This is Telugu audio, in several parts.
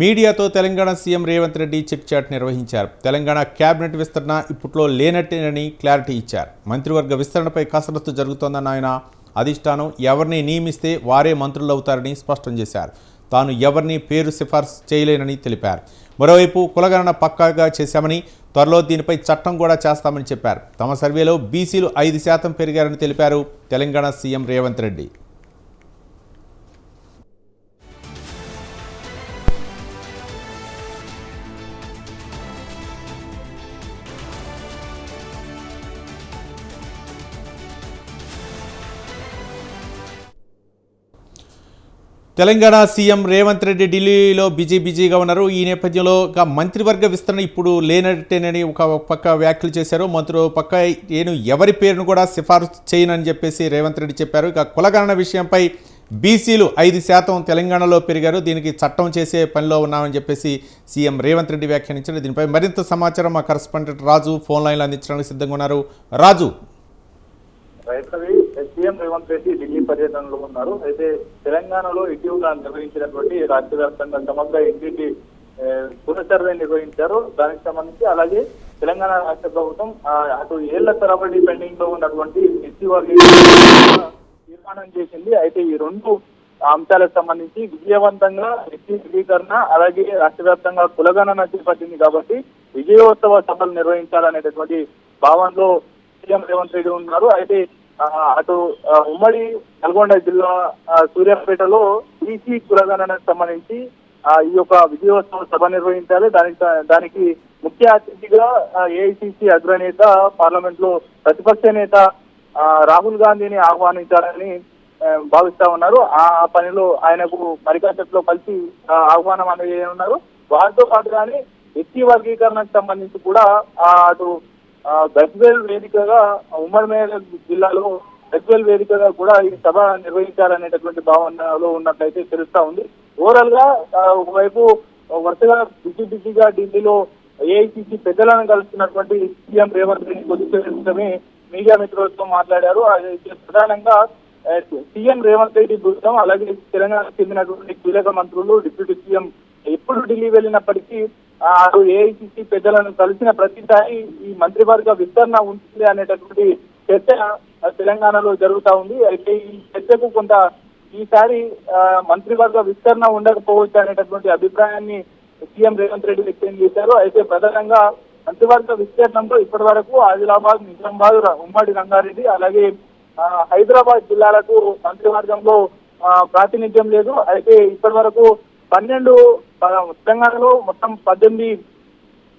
మీడియాతో Telangana CM Revanth Reddy chit chat నిర్వహించారు. తెలంగాణ కేబినెట్ విస్తరణ ఇప్పట్లో లేనట్టేనని క్లారిటీ ఇచ్చారు. మంత్రివర్గ విస్తరణపై కసరత్తు జరుగుతోందన్న ఆయన అధిష్టానం ఎవరిని నియమిస్తే వారే మంత్రులవుతారని స్పష్టం చేశారు. తాను ఎవరిని పేరు సిఫార్సు చేయలేనని తెలిపారు. మరోవైపు కులగణన పక్కాగా చేశామని త్వరలో దీనిపై చట్టం కూడా చేస్తామని చెప్పారు. తమ సర్వేలో బీసీలు ఐదు శాతం పెరిగారని తెలిపారు తెలంగాణ సీఎం రేవంత్ రెడ్డి. తెలంగాణ సీఎం రేవంత్ రెడ్డి ఢిల్లీలో బిజీ బిజీగా ఉన్నారు. ఈ నేపథ్యంలో ఒక మంత్రివర్గ విస్తరణ ఇప్పుడు లేనట్టేనని ఒక పక్క వ్యాఖ్యలు చేశారు. మంత్రులు పక్క నేను ఎవరి పేరును కూడా సిఫారసు చేయనని చెప్పేసి రేవంత్ రెడ్డి చెప్పారు. ఇక కులగణన విషయంపై బీసీలు ఐదు శాతం తెలంగాణలో పెరిగారు. దీనికి చట్టం చేసే పనిలో ఉన్నామని చెప్పేసి సీఎం రేవంత్ రెడ్డి వ్యాఖ్యానించారు. దీనిపై మరింత సమాచారం మా కరస్పాండెంట్ రాజు ఫోన్ లైన్లో అందించడానికి సిద్ధంగా ఉన్నారు. రాజు. సీఎం రేవంత్ రెడ్డి ఢిల్లీ పర్యటనలో ఉన్నారు. అయితే తెలంగాణలో ఇటీవల నిర్వహించినటువంటి రాష్ట్ర వ్యాప్తంగా సమగ్ర ఎన్టీటీ పునఃసర్వే నిర్వహించారు. దానికి సంబంధించి అలాగే తెలంగాణ రాష్ట్ర ప్రభుత్వం అటు ఏళ్ళ తరబడి పెండింగ్లో ఉన్నటువంటి ఎస్సీ వర్గీకరణ తీర్మానం చేసింది. అయితే ఈ రెండు అంశాలకు సంబంధించి విజయవంతంగా ఎస్సీ వర్గీకరణ అలాగే రాష్ట్ర వ్యాప్తంగా కులగణన చేపట్టింది కాబట్టి విజయోత్సవ సభలు నిర్వహించాలనేటటువంటి భావనలో సీఎం రేవంత్ రెడ్డి ఉన్నారు. అయితే అటు ఉమ్మడి నల్గొండ జిల్లా సూర్యాపేటలో బీసీ కులగణనకు సంబంధించి ఆ, ఈ యొక్క విజయోత్సవ సభ నిర్వహించాలి. దానికి దానికి ముఖ్య అతిథిగా ఏఐసిసి అగ్రనేత పార్లమెంట్లో ప్రతిపక్ష నేత రాహుల్ గాంధీని ఆహ్వానించాలని భావిస్తా ఉన్నారు. ఆ పనిలో ఆయనకు మరికాసెట్లో కలిసి ఆహ్వానం అందజేయనున్నారు. వారితో పాటుగానే ఎస్సీ వర్గీకరణకు సంబంధించి కూడా అటు గజ్వేల్ వేదికగా ఉమ్మడి మేఘాల జిల్లాలో గజ్వేల్ వేదికగా కూడా ఈ సభ నిర్వహించాలనేటటువంటి భావనలో ఉన్నట్లయితే తెలుస్తా ఉంది. ఓవరాల్గా ఒకవైపు వరుసగా బిజీ బిజీగా ఢిల్లీలో ఏఐసిసి పెద్దలను కలుస్తున్నటువంటి సీఎం రేవంత్ రెడ్డి కొద్దిసేపమే మీడియా మిత్రులతో మాట్లాడారు. ప్రధానంగా సీఎం రేవంత్ రెడ్డి బృందం అలాగే తెలంగాణకు చెందినటువంటి కీలక మంత్రులు డిప్యూటీ సీఎం ఎప్పుడు ఢిల్లీ వెళ్ళినప్పటికీ ఆ, ఏఐసిసి పెద్దలను కలిసిన ప్రతిసారి ఈ మంత్రివర్గ విస్తరణ ఉంటుంది అనేటటువంటి చర్చ తెలంగాణలో జరుగుతా ఉంది. అయితే ఈ చర్చకు కొంత ఈసారి మంత్రివర్గ విస్తరణ ఉండకపోవచ్చు అనేటటువంటి అభిప్రాయాన్ని సీఎం రేవంత్ రెడ్డి వ్యక్తం చేశారు. అయితే ప్రధానంగా మంత్రివర్గ విస్తీర్ణంలో ఇప్పటి వరకు ఆదిలాబాద్ నిజామాబాద్ ఉమ్మడి రంగారెడ్డి అలాగే హైదరాబాద్ జిల్లాలకు మంత్రివర్గంలో ఆ, ప్రాతినిధ్యం లేదు. అయితే ఇప్పటి వరకు పన్నెండు తెలంగాణలో మొత్తం పద్దెనిమిది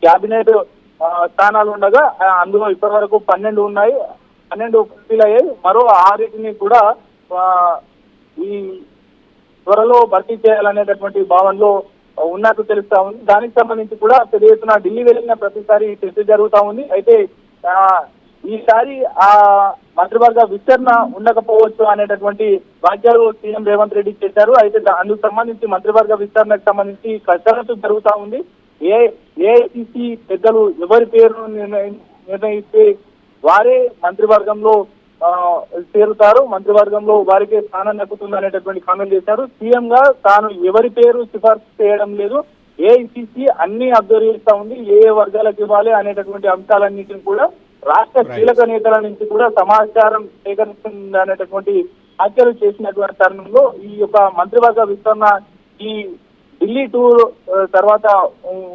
క్యాబినెట్ స్థానాలు ఉండగా అందులో ఇప్పటి వరకు పన్నెండు ఉన్నాయి. పన్నెండు పూర్తిలు అయ్యాయి. మరో ఆరింటిని కూడా ఈ త్వరలో భర్తీ చేయాలనేటటువంటి భావనలో ఉన్నట్టు తెలుస్తా ఉంది. దానికి సంబంధించి కూడా పెద్ద ఎత్తున ఢిల్లీ వెళ్ళిన ప్రతిసారి చర్చ జరుగుతా ఉంది. అయితే ఈసారి ఆ మంత్రివర్గ విస్తరణ ఉండకపోవచ్చు అనేటటువంటి వ్యాఖ్యలు సీఎం రేవంత్ రెడ్డి చేశారు. అయితే అందుకు సంబంధించి మంత్రివర్గ విస్తరణకు సంబంధించి కసరత్తు జరుగుతా ఉంది. ఏ ఏఐసిసి పెద్దలు ఎవరి పేరు నిర్ణయిస్తే వారే మంత్రివర్గంలో ఆ, చేరుతారు. మంత్రివర్గంలో వారికి స్థానం దక్కుతుంది అనేటటువంటి కామెంట్ చేశారు. సీఎం గా తాను ఎవరి పేరు సిఫార్సు చేయడం లేదు. ఏఐసిసి అన్ని అబ్జర్వ్ చేస్తా ఉంది. ఏ ఏ వర్గాలకు ఇవ్వాలి అనేటటువంటి అంశాలన్నింటిని కూడా రాష్ట్ర. కీలక నేతల నుంచి కూడా సమాచారం సేకరిస్తుంది అనేటటువంటి వ్యాఖ్యలు చేసినటువంటి తరుణంలో ఈ యొక్క మంత్రివర్గ విస్తరణ ఈ ఢిల్లీ టూర్ తర్వాత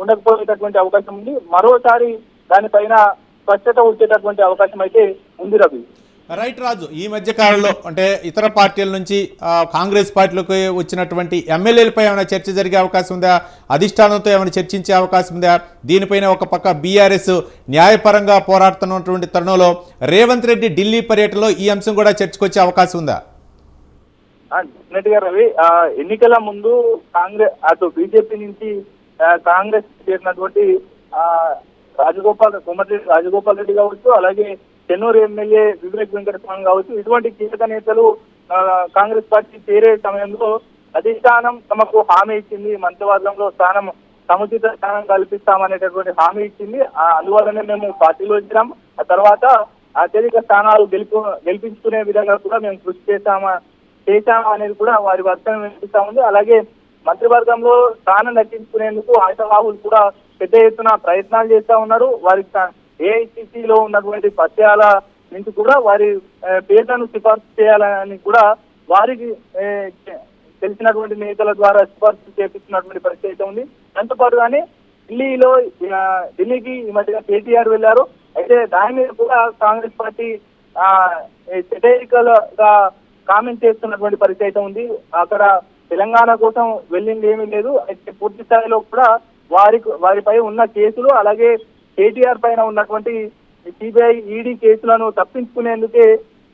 ఉండకపోయేటటువంటి అవకాశం ఉంది మరోసారి దానిపైన స్పష్టత వచ్చేటటువంటి అవకాశం అయితే ఉంది రవి రైట్ రాజు ఈ మధ్య కాలంలో అంటే ఇతర పార్టీల నుంచి కాంగ్రెస్ పార్టీలకు వచ్చినటువంటి ఎమ్మెల్యేలపై ఏమైనా చర్చ జరిగే అవకాశం ఉందా? అధిష్టానంతో ఏమైనా చర్చించే అవకాశం ఉందా? దీనిపైన ఒక పక్క బీఆర్ఎస్ న్యాయపరంగా పోరాడుతున్నటువంటి తరుణంలో రేవంత్ రెడ్డి ఢిల్లీ పర్యటనలో ఈ అంశం కూడా చర్చకొచ్చే అవకాశం ఉందా? రవి ఎన్నికల ముందు కాంగ్రెస్ అటు బీజేపీ నుంచి కాంగ్రెస్ చేసినటువంటి రాజగోపాల్ కోమటిరెడ్డి రాజగోపాల్ రెడ్డి కావచ్చు అలాగే చెన్నూరు ఎమ్మెల్యే వివేక్ వెంకటస్వామి కావచ్చు ఇటువంటి కీలక నేతలు కాంగ్రెస్ పార్టీ చేరే సమయంలో అధిష్టానం తమకు హామీ ఇచ్చింది మంత్రివర్గంలో స్థానం సముచిత స్థానం కల్పిస్తామనేటటువంటి హామీ ఇచ్చింది. అందువల్లనే మేము పార్టీలో వచ్చినాం ఆ తర్వాత అత్యధిక స్థానాలు గెలుపు గెలిపించుకునే విధంగా కూడా మేము కృషి చేశామా చేశామా అనేది కూడా వారి వర్తన వినిపిస్తా ఉంది. అలాగే మంత్రివర్గంలో స్థానం దక్కించుకునేందుకు ఆశావాహులు కూడా పెద్ద ఎత్తున ప్రయత్నాలు చేస్తా ఉన్నారు. వారి ఏఐసిసిలో ఉన్నటువంటి పత్యాల నుంచి కూడా వారి పేర్లను సిఫార్సు చేయాలని కూడా వారికి తెలిసినటువంటి నేతల ద్వారా సిఫార్సు చేపిస్తున్నటువంటి పరిస్థితి అయితే ఉంది. దాంతో కానీ ఢిల్లీలో ఢిల్లీకి ఈ మధ్యగా కేటీఆర్ వెళ్ళారు అయితే దాని మీద కూడా కాంగ్రెస్ పార్టీ సెటైరికల్గా కామెంట్ చేస్తున్నటువంటి పరిస్థితి అయితే ఉంది. అక్కడ తెలంగాణ కోసం వెళ్ళింది ఏమీ లేదు. అయితే పూర్తి స్థాయిలో కూడా వారి వారిపై ఉన్న కేసులు అలాగే కేటీఆర్ పైన ఉన్నటువంటి సిబిఐ ఈడీ కేసులను తప్పించుకునేందుకే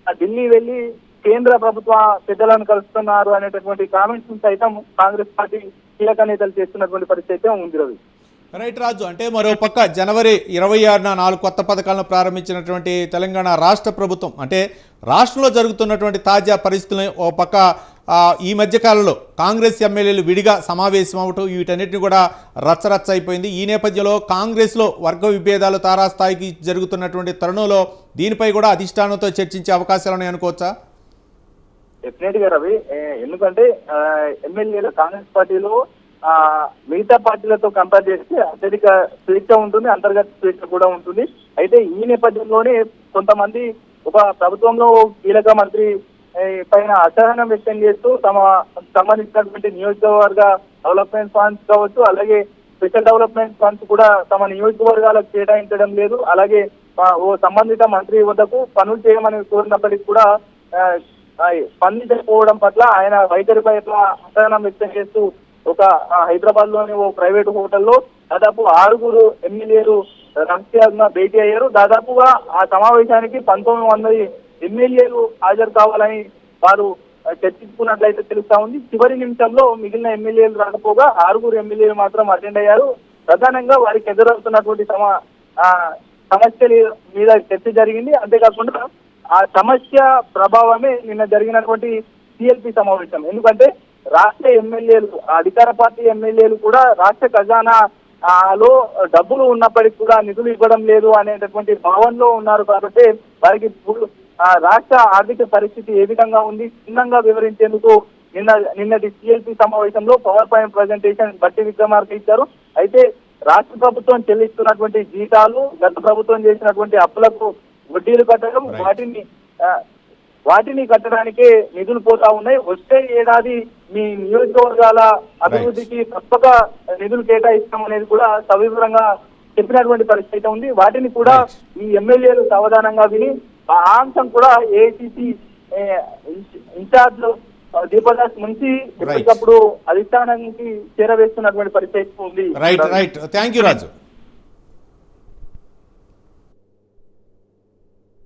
ఆ ఢిల్లీ వెళ్ళి కేంద్ర ప్రభుత్వ పెద్దలను కలుస్తున్నారు అనేటటువంటి కామెంట్స్ సైతం కాంగ్రెస్ పార్టీ కీలక నేతలు చేస్తున్నటువంటి పరిస్థితి అయితే ఉంది రవి. రైట్ రాజు అంటే మరో పక్క జనవరి ఇరవై ఆరున నాలుగు కొత్త పథకాలను ప్రారంభించినటువంటి తెలంగాణ రాష్ట్ర ప్రభుత్వం అంటే రాష్ట్రంలో జరుగుతున్నటువంటి తాజా పరిస్థితులను ఓ పక్క ఈ మధ్యకాలంలో కాంగ్రెస్ ఎమ్మెల్యేలు విడిగా సమావేశం అవటం వీటన్నిటిని కూడా రచ్చరచ్చ అయిపోయింది. ఈ నేపథ్యంలో కాంగ్రెస్లో వర్గ విభేదాలు తారాస్థాయికి జరుగుతున్నటువంటి తరుణంలో దీనిపై కూడా అధిష్టానంతో చర్చించే అవకాశాలు ఉన్నాయి అనుకోవచ్చా? డెఫినెట్గా రవి. ఎందుకంటే ఎమ్మెల్యేలు కాంగ్రెస్ పార్టీలో ఆ, మిగతా పార్టీలతో కంపేర్ చేస్తే అత్యధిక స్వేచ్ఛ ఉంటుంది అంతర్గత స్వేచ్ఛ కూడా ఉంటుంది. అయితే ఈ నేపథ్యంలోనే కొంతమంది ఒక ప్రభుత్వంలో కీలక మంత్రి పైన అసహనం వ్యక్తం చేస్తూ తమ సంబంధించినటువంటి నియోజకవర్గ డెవలప్మెంట్ ఫండ్స్ కావచ్చు అలాగే స్పెషల్ డెవలప్మెంట్ ఫండ్స్ కూడా తమ నియోజకవర్గాలకు కేటాయించడం లేదు. అలాగే ఓ సంబంధిత మంత్రి వద్దకు పనులు చేయమని కోరినప్పటికీ కూడా స్పందించకపోవడం పట్ల ఆయన వైఖరి ఎట్లా అసహనం వ్యక్తం చేస్తూ ఒక హైదరాబాద్లోని ఓ ప్రైవేట్ హోటల్లో దాదాపు ఆరుగురు ఎమ్మెల్యేలు రహస్యంగా భేటీ అయ్యారు. దాదాపుగా ఆ సమావేశానికి పంతొమ్మిది మంది ఎమ్మెల్యేలు హాజరు కావాలని వారు చర్చించుకున్నట్లయితే తెలుస్తా ఉంది. చివరి నిమిషంలో మిగిలిన ఎమ్మెల్యేలు రాకపోగా ఆరుగురు ఎమ్మెల్యేలు మాత్రం అటెండ్ అయ్యారు. ప్రధానంగా వారికి ఎదురవుతున్నటువంటి సమ ఆ, సమస్యల మీద చర్చ జరిగింది. అంతేకాకుండా ఆ సమస్య ప్రభావమే నిన్న జరిగినటువంటి సిఎల్పి సమావేశం. ఎందుకంటే రాష్ట్ర ఎమ్మెల్యేలు అధికార పార్టీ ఎమ్మెల్యేలు కూడా రాష్ట్ర ఖజానా లో డబ్బులు ఉన్నప్పటికీ కూడా నిధులు ఇవ్వడం లేదు అనేటటువంటి భావనలో ఉన్నారు కాబట్టి వారికి రాష్ట్ర ఆర్థిక పరిస్థితి ఏ విధంగా ఉంది? చిన్నంగా వివరించేందుకు నిన్న నిన్నటి సిఎల్పి సమావేశంలో పవర్ పాయింట్ ప్రజెంటేషన్ బట్టి విక్రమార్క ఇచ్చారు. అయితే రాష్ట్ర ప్రభుత్వం చెల్లిస్తున్నటువంటి జీతాలు గత ప్రభుత్వం చేసినటువంటి అప్పులకు వడ్డీలు కట్టడం. వాటిని వాటిని కట్టడానికే నిధులు పోతా ఉన్నాయి. వచ్చే ఏడాది మీ నియోజకవర్గాల అభివృద్ధికి తప్పక నిధులు కేటాయిస్తాం అనేది కూడా సవివరంగా చెప్పినటువంటి పరిస్థితి ఉంది. వాటిని కూడా. ఈ ఎమ్మెల్యేలు సావధానంగా విని ఆ అంశం కూడా ఏఐసిసి ఇన్ఛార్జ్ దీపదాస్ నుంచి ఎప్పటికప్పుడు అధిష్టానానికి చేరవేస్తున్నటువంటి పరిస్థితి ఉంది. Right right thank you Raju